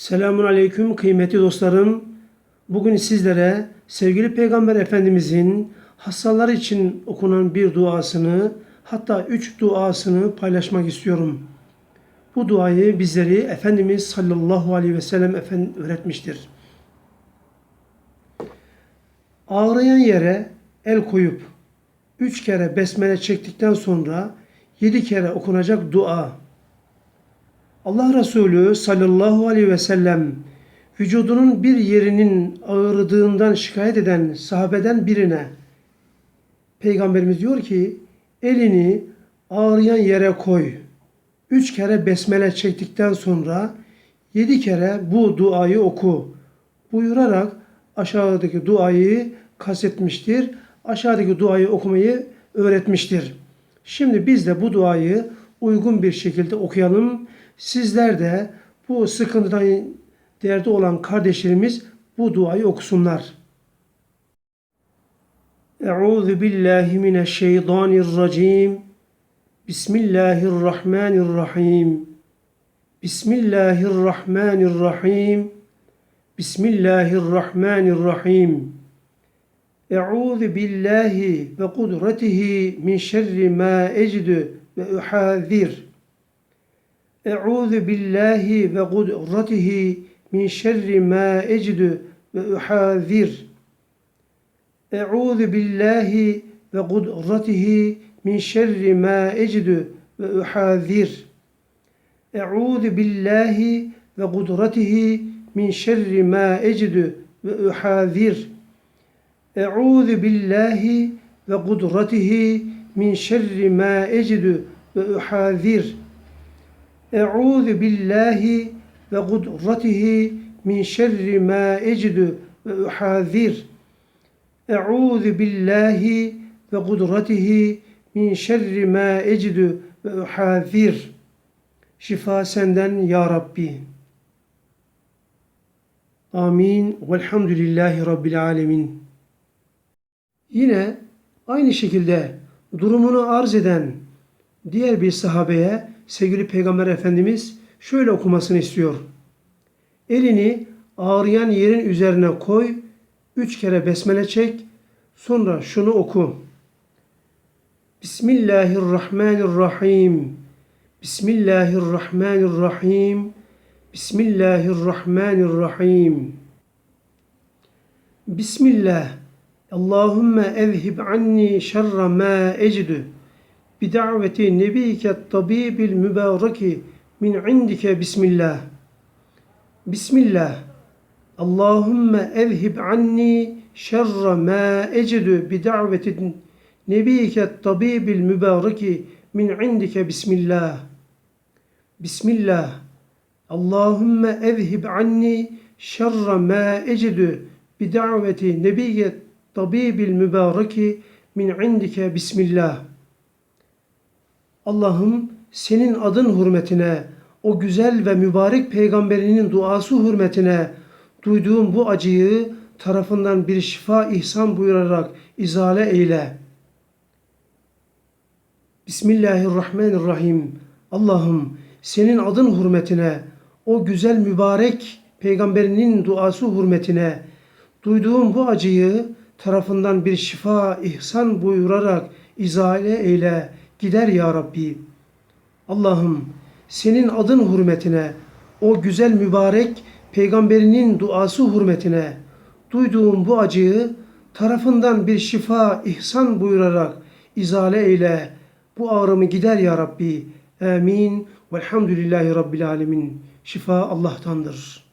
Selamun Aleyküm kıymetli dostlarım. Bugün sizlere sevgili Peygamber Efendimizin hastalar için okunan bir duasını hatta üç duasını paylaşmak istiyorum. Bu duayı bizleri Efendimiz sallallahu aleyhi ve sellem efendim öğretmiştir. Ağrıyan yere el koyup üç kere besmele çektikten sonra yedi kere okunacak dua. Allah Resulü sallallahu aleyhi ve sellem vücudunun bir yerinin ağrıdığından şikayet eden sahabeden birine Peygamberimiz diyor ki elini ağrıyan yere koy. Üç kere besmele çektikten sonra yedi kere bu duayı oku buyurarak aşağıdaki duayı kastetmiştir. Aşağıdaki duayı okumayı öğretmiştir. Şimdi biz de bu duayı uygun bir şekilde okuyalım. Sizler de bu sıkıntıdan derdi olan kardeşlerimiz bu duayı okusunlar. Euzu billahi mineşşeytanirracim. Bismillahirrahmanirrahim. Bismillahirrahmanirrahim. Bismillahirrahmanirrahim. Euzu billahi ve kudretihi min şerri ma ecdu ve uhazir. Euzu billahi ve kudretihi min şerri ma ecdu ve uhazir. Euzu billahi ve kudretihi min şerri ma ecdu ve uhazir. Euzu billahi ve kudretihi min şerri ma ecdu ve uhazir. Euzu billahi ve kudretihi min şerri ma ecdu ve uhazir. Euzu billahi ve kudretihi min şerri ma ecdu ve uhazir. Euzu billahi ve kudretihi min şerri ma ecdu ve uhazir. Şifa senden ya Rabbi. Amin. Velhamdülillahi Rabbil alemin. Yine aynı şekilde durumunu arz eden diğer bir sahabeye sevgili Peygamber Efendimiz şöyle okumasını istiyor. Elini ağrıyan yerin üzerine koy, üç kere besmele çek, sonra şunu oku. Bismillahirrahmanirrahim. Bismillahirrahmanirrahim. Bismillahirrahmanirrahim. Bismillah. Allahümme evhib anni şerra ma ecdu. Bida'veti nebiyike tabibil mübareki min indike bismillah. Bismillah. Allahümme evhib anni şerra ma ecdu bida'veti nebiyike tabibil mübareki min indike bismillah. Bismillah. Allahümme evhib anni şerra ma ecdu bida'veti nebiyike tabibil mübareki min indike bismillah. Allah'ım senin adın hürmetine, o güzel ve mübarek peygamberinin duası hürmetine duyduğum bu acıyı tarafından bir şifa ihsan buyurarak izale eyle. Bismillahirrahmanirrahim. Allah'ım senin adın hürmetine, o güzel mübarek peygamberinin duası hürmetine duyduğum bu acıyı tarafından bir şifa ihsan buyurarak izale eyle gider ya Rabbi. Allah'ım senin adın hürmetine, o güzel mübarek peygamberinin duası hürmetine duyduğum bu acıyı tarafından bir şifa ihsan buyurarak izale eyle. Bu ağrımı gider ya Rabbi. Amin. Velhamdülillahi Rabbil Alemin. Şifa Allah'tandır.